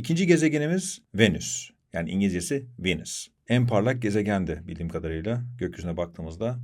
İkinci gezegenimiz Venüs. Yani İngilizcesi Venus. En parlak gezegendi bildiğim kadarıyla. Gökyüzüne baktığımızda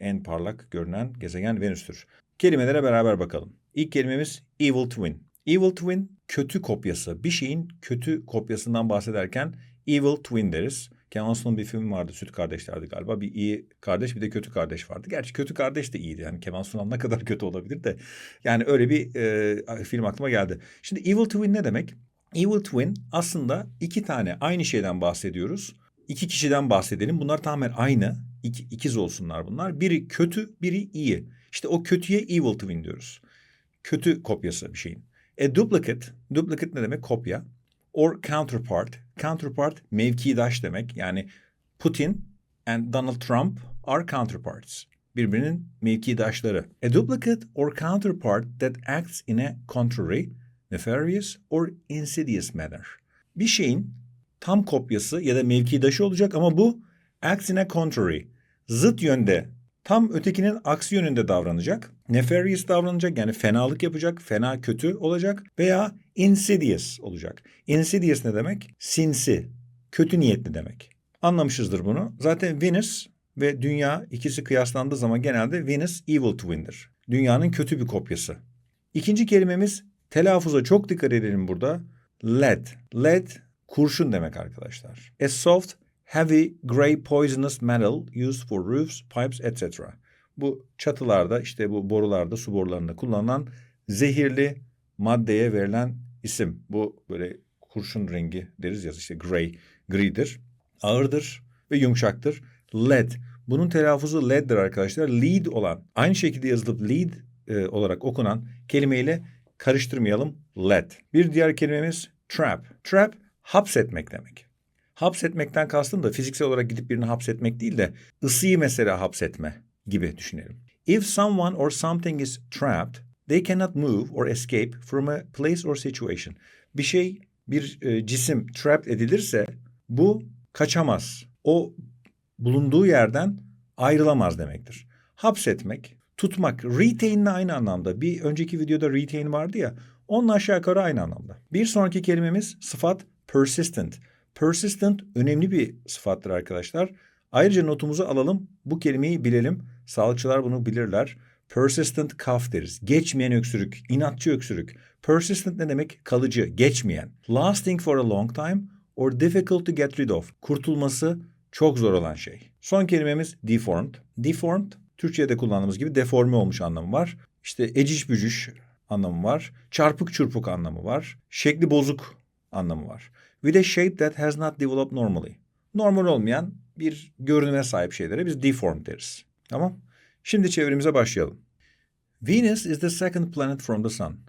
en parlak görünen gezegen Venüs'tür. Kelimelere beraber bakalım. İlk kelimemiz evil twin. Evil twin kötü kopyası. Bir şeyin kötü kopyasından bahsederken evil twin deriz. Kemal Sunal'ın bir film vardı Süt Kardeşlerdi galiba. Bir iyi kardeş bir de kötü kardeş vardı. Gerçi kötü kardeş de iyiydi. Yani Kemal Sunal ne kadar kötü olabilir de. Yani öyle bir e, film aklıma geldi. Şimdi evil twin ne demek? Evil twin aslında iki tane aynı şeyden bahsediyoruz. İki kişiden bahsedelim. Bunlar tamamen aynı. İki, ikiz olsunlar bunlar. Biri kötü, biri iyi. İşte o kötüye evil twin diyoruz. Kötü kopyası bir şeyin. A duplicate, duplicate ne demek? Kopya. Or counterpart. Counterpart mevkidaş demek. Yani Putin and Donald Trump are counterparts. Birbirinin mevkidaşları. A duplicate or counterpart that acts in a contrary, nefarious or insidious manner. Bir şeyin tam kopyası ya da mevkidaşı olacak ama bu acts in a contrary. Zıt yönde tam ötekinin aksi yönünde davranacak. Nefarious davranacak yani fenalık yapacak, fena kötü olacak veya insidious olacak. Insidious ne demek? Sinsi, kötü niyetli demek. Anlamışızdır bunu. Zaten Venüs ve Dünya ikisi kıyaslandığı zaman genelde Venus evil twin'dir. Dünyanın kötü bir kopyası. İkinci kelimemiz telaffuza çok dikkat edelim burada. Lead. Lead kurşun demek arkadaşlar. A soft heavy gray poisonous metal used for roofs, pipes, etc. Bu çatılarda işte bu borularda, su borularında kullanılan zehirli maddeye verilen isim. Bu böyle kurşun rengi deriz ya işte gray, gridir. Ağırdır ve yumuşaktır. Lead. Bunun telaffuzu lead'dir arkadaşlar. Lead olan, aynı şekilde yazılıp lead e, olarak okunan kelimeyle karıştırmayalım. Lead. Bir diğer kelimemiz trap. Trap hapsetmek demek. Hapsetmekten kastım da fiziksel olarak gidip birini hapsetmek değil de ısıyı mesela hapsetme gibi düşünelim. If someone or something is trapped, they cannot move or escape from a place or situation. Bir şey, bir e, cisim trapped edilirse bu kaçamaz. O bulunduğu yerden ayrılamaz demektir. Hapsetmek, tutmak, retain'le aynı anlamda. Bir önceki videoda retain vardı ya, onun aşağı yukarı aynı anlamda. Bir sonraki kelimemiz sıfat persistent. Persistent önemli bir sıfattır arkadaşlar. Ayrıca notumuzu alalım. Bu kelimeyi bilelim. Sağlıkçılar bunu bilirler. Persistent cough deriz. Geçmeyen öksürük, inatçı öksürük. Persistent ne demek? Kalıcı, geçmeyen. Lasting for a long time or difficult to get rid of. Kurtulması çok zor olan şey. Son kelimemiz deformed. Deformed, Türkçe'de kullandığımız gibi deforme olmuş anlamı var. İşte eciş bücüş anlamı var. Çarpık çırpık anlamı var. Şekli bozuk anlamı var. With a shape that has not developed normally. Normal olmayan bir görünüme sahip şeylere biz deformed deriz. Tamam? Şimdi çevirimize başlayalım. Venus is the second planet from the sun.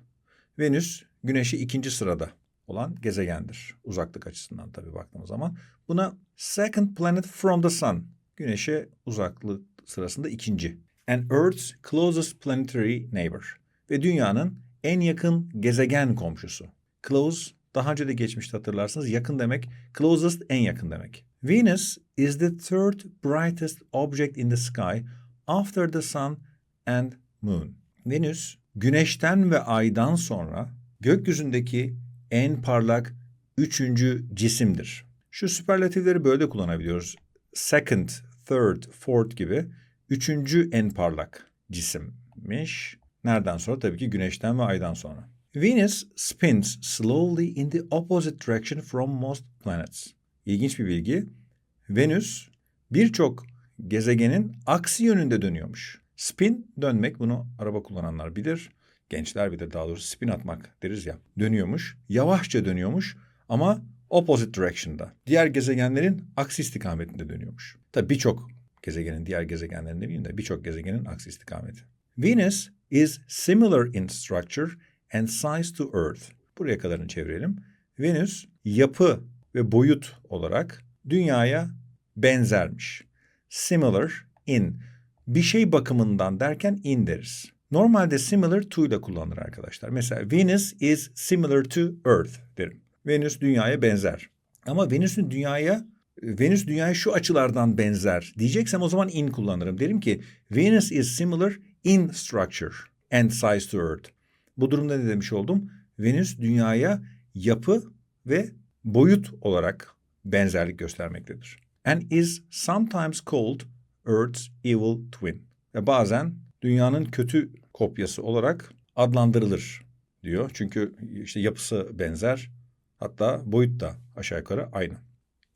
Venüs güneşi ikinci sırada olan gezegendir. Uzaklık açısından tabii baktığımız zaman. Buna second planet from the sun. Güneşe uzaklık sırasında ikinci. And Earth's closest planetary neighbor. Ve dünyanın en yakın gezegen komşusu. Close daha önce de geçmişte hatırlarsınız yakın demek. Closest en yakın demek. Venus is the third brightest object in the sky after the sun and moon. Venüs güneşten ve aydan sonra gökyüzündeki en parlak üçüncü cisimdir. Şu süperlatifleri böyle kullanabiliyoruz. Second, third, fourth gibi üçüncü en parlak cisimmiş. Nereden sonra? Tabii ki güneşten ve aydan sonra. Venus spins slowly in the opposite direction from most planets. İlginç bir bilgi. Venüs birçok gezegenin aksi yönünde dönüyormuş. Spin dönmek bunu araba kullananlar bilir. Gençler bilir daha doğrusu spin atmak deriz ya. Dönüyormuş. Yavaşça dönüyormuş ama opposite direction'da. Diğer gezegenlerin aksi istikametinde dönüyormuş. Tabii birçok gezegenin diğer gezegenlerin demeyeyim de birçok gezegenin aksi istikameti. Venus is similar in structure and size to Earth. Buraya kadarını çevirelim. Venüs yapı ve boyut olarak dünyaya benzermiş. Similar in. Bir şey bakımından derken in deriz. Normalde similar to ile kullanılır arkadaşlar. Mesela Venus is similar to Earth derim. Venüs dünyaya benzer. Ama Venüs'ün dünyaya Venüs dünyaya şu açılardan benzer diyeceksem o zaman in kullanırım. Derim ki Venus is similar in structure and size to Earth. Bu durumda ne demiş oldum? Venüs dünyaya yapı ve boyut olarak benzerlik göstermektedir. And is sometimes called Earth's evil twin. Ve bazen dünyanın kötü kopyası olarak adlandırılır diyor. Çünkü işte yapısı benzer. Hatta boyut da aşağı yukarı aynı.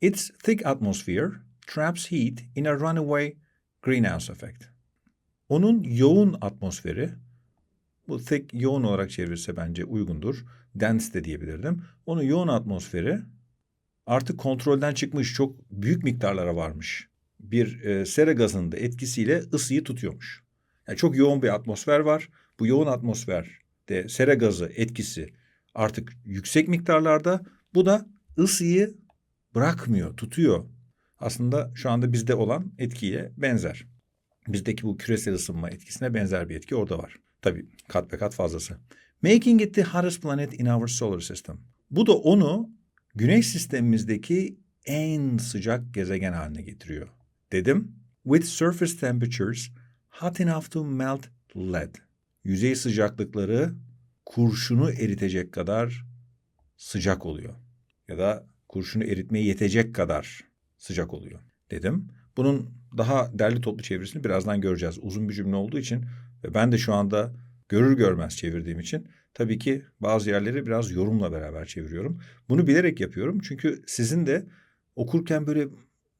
Its thick atmosphere traps heat in a runaway greenhouse effect. Onun yoğun atmosferi, bu thick yoğun olarak çevirirse bence uygundur. Dense de diyebilirdim. Onun yoğun atmosferi artık kontrolden çıkmış, çok büyük miktarlara varmış. Bir e, sera gazının da etkisiyle ısıyı tutuyormuş. Yani çok yoğun bir atmosfer var. Bu yoğun atmosferde sera gazı etkisi artık yüksek miktarlarda. Bu da ısıyı bırakmıyor, tutuyor. Aslında şu anda bizde olan etkiye benzer. Bizdeki bu küresel ısınma etkisine benzer bir etki orada var. Tabii kat be kat fazlası. Making it the hottest planet in our solar system. Bu da onu güneş sistemimizdeki en sıcak gezegen haline getiriyor. Dedim. With surface temperatures hot enough to melt lead. Yüzey sıcaklıkları kurşunu eritecek kadar sıcak oluyor. Ya da kurşunu eritmeye yetecek kadar sıcak oluyor dedim. Bunun daha derli toplu çevirisini birazdan göreceğiz. Uzun bir cümle olduğu için ve ben de şu anda görür görmez çevirdiğim için tabii ki bazı yerleri biraz yorumla beraber çeviriyorum. Bunu bilerek yapıyorum çünkü sizin de okurken böyle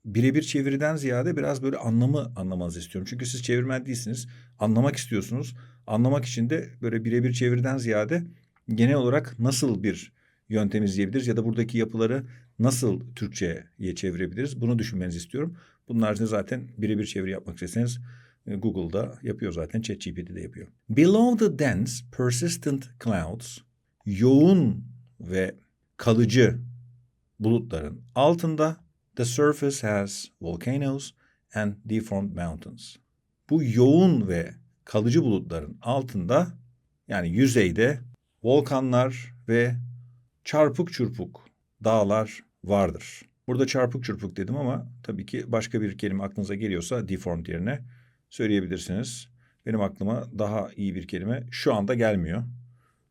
birebir çeviriden ziyade biraz böyle anlamı anlamanızı istiyorum. Çünkü siz çevirmen değilsiniz. Anlamak istiyorsunuz. Anlamak için de böyle birebir çeviriden ziyade genel olarak nasıl bir yöntem izleyebiliriz ya da buradaki yapıları nasıl Türkçe'ye çevirebiliriz? Bunu düşünmenizi istiyorum. Bunun haricinde zaten birebir çeviri yapmak isterseniz e, Google'da yapıyor zaten, ChatGPT'de yapıyor. Below the dense, persistent clouds, yoğun ve kalıcı bulutların altında the surface has volcanoes and deformed mountains. Bu yoğun ve kalıcı bulutların altında yani yüzeyde volkanlar ve çarpık çırpık dağlar vardır. Burada çarpık çırpık dedim ama tabii ki başka bir kelime aklınıza geliyorsa deformed yerine söyleyebilirsiniz. Benim aklıma daha iyi bir kelime şu anda gelmiyor.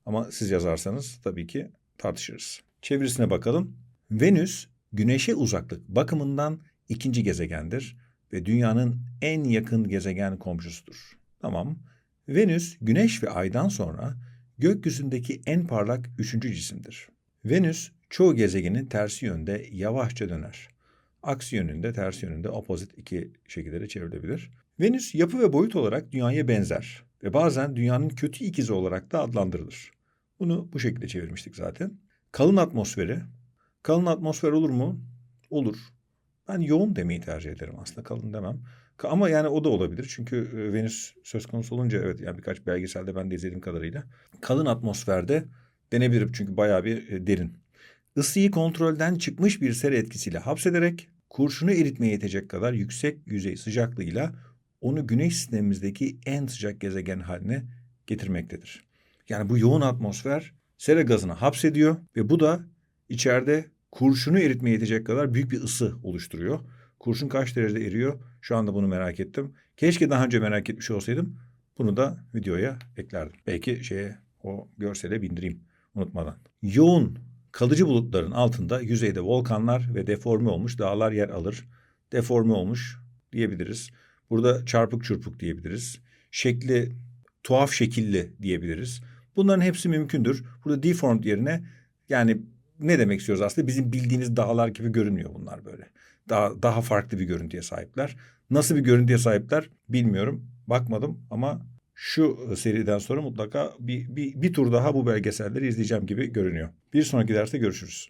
Ama siz yazarsanız tabii ki tartışırız. Çevirisine bakalım. Venüs güneşe uzaklık bakımından ikinci gezegendir ve dünyanın en yakın gezegen komşusudur. Tamam. Venüs güneş ve aydan sonra gökyüzündeki en parlak üçüncü cisimdir. Venüs çoğu gezegenin tersi yönde yavaşça döner. Aksi yönünde, tersi yönünde opposite iki şekilde de çevrilebilir. Venüs yapı ve boyut olarak dünyaya benzer ve bazen dünyanın kötü ikizi olarak da adlandırılır. Bunu bu şekilde çevirmiştik zaten. Kalın atmosferi. Kalın atmosfer olur mu? Olur. Ben yoğun demeyi tercih ederim aslında kalın demem. Ama yani o da olabilir çünkü e, Venüs söz konusu olunca evet yani birkaç belgeselde ben de izlediğim kadarıyla kalın atmosferde denebilir çünkü bayağı bir e, derin. Isıyı kontrolden çıkmış bir sera etkisiyle hapsederek kurşunu eritmeye yetecek kadar yüksek yüzey sıcaklığıyla onu güneş sistemimizdeki en sıcak gezegen haline getirmektedir. Yani bu yoğun atmosfer sera gazını hapsediyor ve bu da içeride kurşunu eritmeye yetecek kadar büyük bir ısı oluşturuyor. Kurşun kaç derecede eriyor? Şu anda bunu merak ettim. Keşke daha önce merak etmiş olsaydım. Bunu da videoya eklerdim. Belki şeye o görsele bindireyim unutmadan. Yoğun kalıcı bulutların altında yüzeyde volkanlar ve deforme olmuş dağlar yer alır. Deforme olmuş diyebiliriz. Burada çarpık çırpık diyebiliriz. Şekli tuhaf şekilli diyebiliriz. Bunların hepsi mümkündür. Burada deformed yerine yani ne demek istiyoruz aslında? Bizim bildiğiniz dağlar gibi görünmüyor bunlar böyle. Daha, daha farklı bir görüntüye sahipler. Nasıl bir görüntüye sahipler bilmiyorum. Bakmadım ama şu seriden sonra mutlaka bir, bir, bir tur daha bu belgeselleri izleyeceğim gibi görünüyor. Bir sonraki derste görüşürüz.